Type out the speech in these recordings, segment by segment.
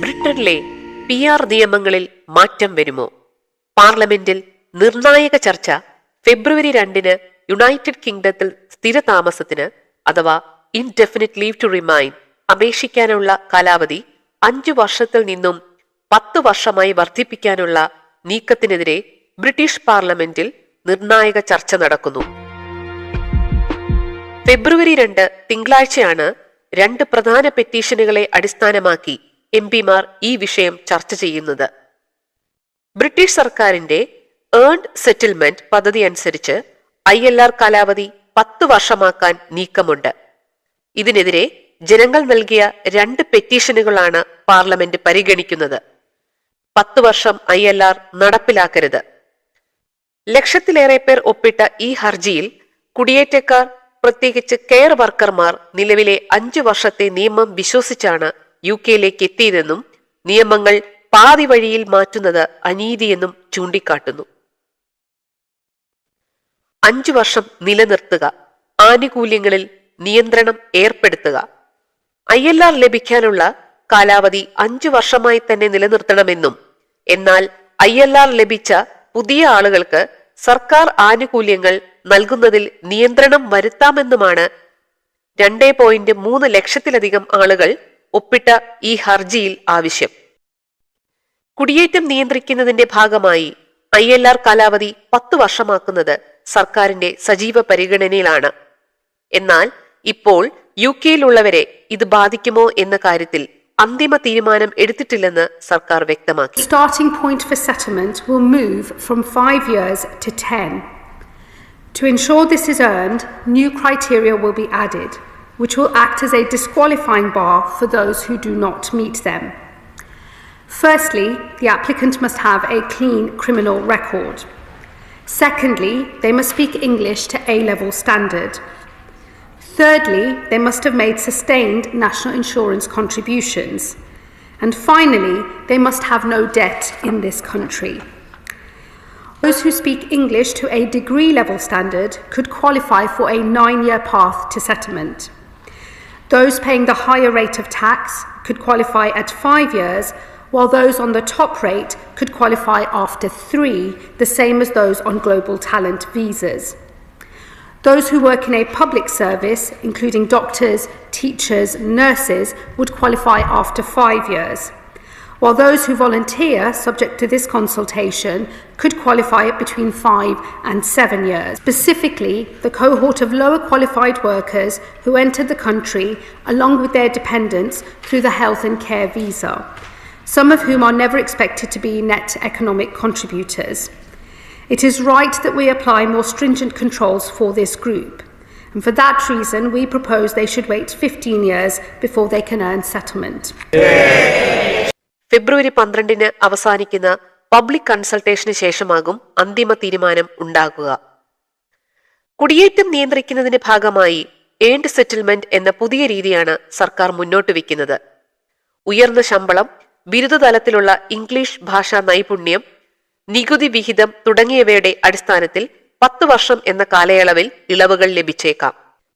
ബ്രിട്ടനിലെ P R നിയമങ്ങളിൽ മാറ്റം വരുമോ? പാർലമെന്റിൽ നിർണായക ചർച്ച ഫെബ്രുവരി രണ്ടിന് യുണൈറ്റഡ് കിങ്ഡത്തിൽ സ്ഥിരതാമസത്തിന് അഥവാ ഇൻഡെഫിനിറ്റ് ലീവ് ടു റിമൈൻ അപേക്ഷിക്കാനുള്ള കാലാവധി അഞ്ചു വർഷത്തിൽ നിന്നും പത്ത് വർഷമായി വർദ്ധിപ്പിക്കാനുള്ള നീക്കത്തിനെതിരെ ബ്രിട്ടീഷ് പാർലമെന്റിൽ നിർണായക ചർച്ച നടക്കുന്നു. ഫെബ്രുവരി രണ്ട് തിങ്കളാഴ്ചയാണ് രണ്ട് പ്രധാന പെറ്റീഷനുകളെ അടിസ്ഥാനമാക്കി എം പിമാർ ഈ വിഷയം ചർച്ച ചെയ്യുന്നത്. ബ്രിട്ടീഷ് സർക്കാരിന്റെ ഏൺഡ് സെറ്റിൽമെന്റ് പദ്ധതി അനുസരിച്ച് ഐ എൽ ആർ കാലാവധി പത്ത് വർഷമാക്കാൻ നീക്കമുണ്ട്. ഇതിനെതിരെ ജനങ്ങൾ നൽകിയ രണ്ട് പെറ്റീഷനുകളാണ് പാർലമെന്റ് പരിഗണിക്കുന്നത്. പത്ത് വർഷം ഐ എൽ ആർ നടപ്പിലാക്കരുത്. ലക്ഷത്തിലേറെ പേർ ഒപ്പിട്ട ഈ ഹർജിയിൽ കുടിയേറ്റക്കാർ പ്രത്യേകിച്ച് കെയർ വർക്കർമാർ നിലവിലെ അഞ്ചു വർഷത്തെ നിയമം വിശ്വസിച്ചാണ് യു കെയിലേക്ക് എത്തിയതെന്നും നിയമങ്ങൾ പാതി വഴിയിൽ മാറ്റുന്നത് അനീതിയെന്നും ചൂണ്ടിക്കാട്ടുന്നു. അഞ്ചു വർഷം നിലനിർത്തുക ആനുകൂല്യങ്ങളിൽ നിയന്ത്രണം ഏർപ്പെടുത്തുക. ഐ എൽ ആർ ലഭിക്കാനുള്ള കാലാവധി അഞ്ചു വർഷമായി തന്നെ നിലനിർത്തണമെന്നും എന്നാൽ ഐ എൽ ആർ ലഭിച്ച പുതിയ ആളുകൾക്ക് സർക്കാർ ആനുകൂല്യങ്ങൾ നൽകുന്നതിൽ നിയന്ത്രണം വരുത്താമെന്നുമാണ് രണ്ടേ പോയിന്റ് മൂന്ന് ലക്ഷത്തിലധികം ആളുകൾ ഒപ്പിട്ട ഈ ഹർജിയിൽ ആവശ്യം. കുടിയേറ്റം നിയന്ത്രിക്കുന്നതിന്റെ ഭാഗമായി ഐ എൽ ആർ കാലാവധി പത്ത് വർഷമാക്കുന്നത് സർക്കാരിന്റെ സജീവ പരിഗണനയിലാണ്. എന്നാൽ ഇപ്പോൾ യു കെയിലുള്ളവരെ ഇത് ബാധിക്കുമോ എന്ന കാര്യത്തിൽ അന്തിമ തീരുമാനം എടുത്തിട്ടില്ലെന്ന് സർക്കാർ വ്യക്തമാക്കി. Starting point for settlement will move from 5 years to 10 To ensure this is earned, new criteria will be added, which will act as a disqualifying bar for those who do not meet them. Firstly, the applicant must have a clean criminal record. Secondly, they must speak English to A level standard. Thirdly, they must have made sustained national insurance contributions. And finally, they must have no debt in this country. Those who speak English to a degree level standard could qualify for a nine year path to settlement. Those paying the higher rate of tax could qualify at five years, while those on the top rate could qualify after three, the same as those on global talent visas. Those who work in a public service, including doctors, teachers, nurses, would qualify after five years, while those who volunteer, subject to this consultation, could qualify at between five and seven years. Specifically, the cohort of lower qualified workers who entered the country along with their dependents through the health and care visa, some of whom are never expected to be net economic contributors. It is right that we apply more stringent controls for this group. And for that reason, we propose they should wait 15 years before they can earn settlement. ഫെബ്രുവരി പന്ത്രണ്ടിന് അവസാനിക്കുന്ന public കൺസൾട്ടേഷന് ശേഷമാകും അന്തിമ തീരുമാനം ഉണ്ടാകുക. കുടിയേറ്റം നിയന്ത്രിക്കുന്നതിന്റെ ഭാഗമായി earned settlement എന്ന പുതിയ രീതിയാണ് സർക്കാർ മുന്നോട്ട് വെക്കുന്നത്. ഉയർന്ന ശമ്പളം ബിരുദതലത്തിലുള്ള ഇംഗ്ലീഷ് ഭാഷാ നൈപുണ്യം നികുതി വിഹിതം തുടങ്ങിയവയുടെ അടിസ്ഥാനത്തിൽ പത്ത് വർഷം എന്ന കാലയളവിൽ ഇളവുകൾ ലഭിച്ചേക്കാം.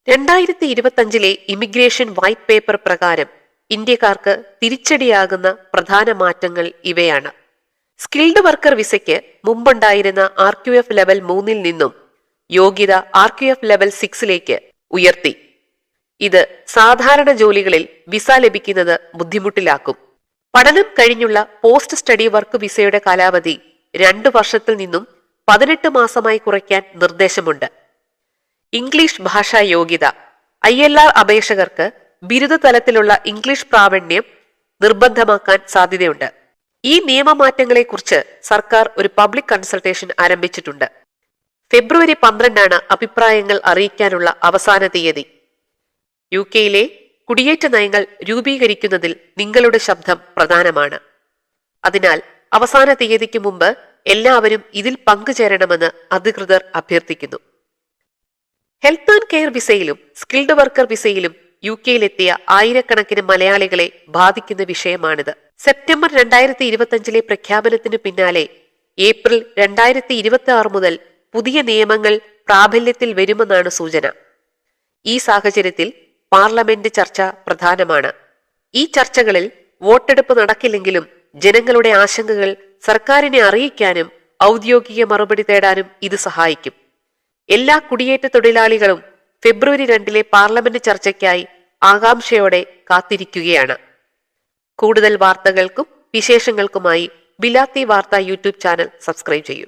രണ്ടായിരത്തി ഇരുപത്തിയഞ്ചിലെ ഇമിഗ്രേഷൻ വൈറ്റ് പേപ്പർ പ്രകാരം ഇന്ത്യക്കാർക്ക് തിരിച്ചടിയാകുന്ന പ്രധാന മാറ്റങ്ങൾ ഇവയാണ്. സ്കിൽഡ് വർക്കർ വിസയ്ക്ക് മുമ്പുണ്ടായിരുന്ന ആർ ക്യു എഫ് ലെവൽ മൂന്നിൽ നിന്നും യോഗ്യത ആർ ക്യു എഫ് ലെവൽ സിക്സിലേക്ക് ഉയർത്തി. ഇത് സാധാരണ ജോലികളിൽ വിസ ലഭിക്കുന്നത് ബുദ്ധിമുട്ടിലാക്കും. പഠനം കഴിഞ്ഞുള്ള പോസ്റ്റ് സ്റ്റഡി വർക്ക് വിസയുടെ കാലാവധി രണ്ടു വർഷത്തിൽ നിന്നും പതിനെട്ട് മാസമായി കുറയ്ക്കാൻ നിർദ്ദേശമുണ്ട്. ഇംഗ്ലീഷ് ഭാഷാ യോഗ്യത ഐ എൽ ആർ അപേക്ഷകർക്ക് ബിരുദ തലത്തിലുള്ള ഇംഗ്ലീഷ് പ്രാവീണ്യം നിർബന്ധമാക്കാൻ സാധ്യതയുണ്ട്. ഈ നിയമമാറ്റങ്ങളെക്കുറിച്ച് സർക്കാർ ഒരു പബ്ലിക് കൺസൾട്ടേഷൻ ആരംഭിച്ചിട്ടുണ്ട്. ഫെബ്രുവരി പന്ത്രണ്ടാണ് അഭിപ്രായങ്ങൾ അറിയിക്കാനുള്ള അവസാന തീയതി. യു കെയിലെ കുടിയേറ്റ നയങ്ങൾ രൂപീകരിക്കുന്നതിൽ നിങ്ങളുടെ ശബ്ദം പ്രധാനമാണ്. അതിനാൽ അവസാന തീയതിക്ക് മുമ്പ് എല്ലാവരും ഇതിൽ പങ്കുചേരണമെന്ന് അധികൃതർ അഭ്യർത്ഥിക്കുന്നു. ഹെൽത്ത് ആൻഡ് കെയർ വിസയിലും സ്കിൽഡ് വർക്കർ വിസയിലും യു കെയിലെത്തിയ ആയിരക്കണക്കിന് മലയാളികളെ ബാധിക്കുന്ന വിഷയമാണിത്. സെപ്റ്റംബർ രണ്ടായിരത്തി ഇരുപത്തിയഞ്ചിലെ പ്രഖ്യാപനത്തിന് പിന്നാലെ ഏപ്രിൽ രണ്ടായിരത്തി ഇരുപത്തി ആറ് മുതൽ പുതിയ നിയമങ്ങൾ പ്രാബല്യത്തിൽ വരുമെന്നാണ് സൂചന. ഈ സാഹചര്യത്തിൽ പാർലമെന്റ് ചർച്ച പ്രധാനമാണ്. ഈ ചർച്ചകളിൽ വോട്ടെടുപ്പ് നടക്കില്ലെങ്കിലും ജനങ്ങളുടെ ആശങ്കകൾ സർക്കാരിനെ അറിയിക്കാനും ഔദ്യോഗിക മറുപടി തേടാനും ഇത് സഹായിക്കും. എല്ലാ കുടിയേറ്റ തൊഴിലാളികളും ഫെബ്രുവരി രണ്ടിലെ പാർലമെന്റ് ചർച്ചയ്ക്കായി ആകാംക്ഷയോടെ കാത്തിരിക്കുകയാണ്. കൂടുതൽ വാർത്തകൾക്കും വിശേഷങ്ങൾക്കുമായി ബിലാത്തി വാർത്ത യൂട്യൂബ് ചാനൽ സബ്സ്ക്രൈബ് ചെയ്യൂ.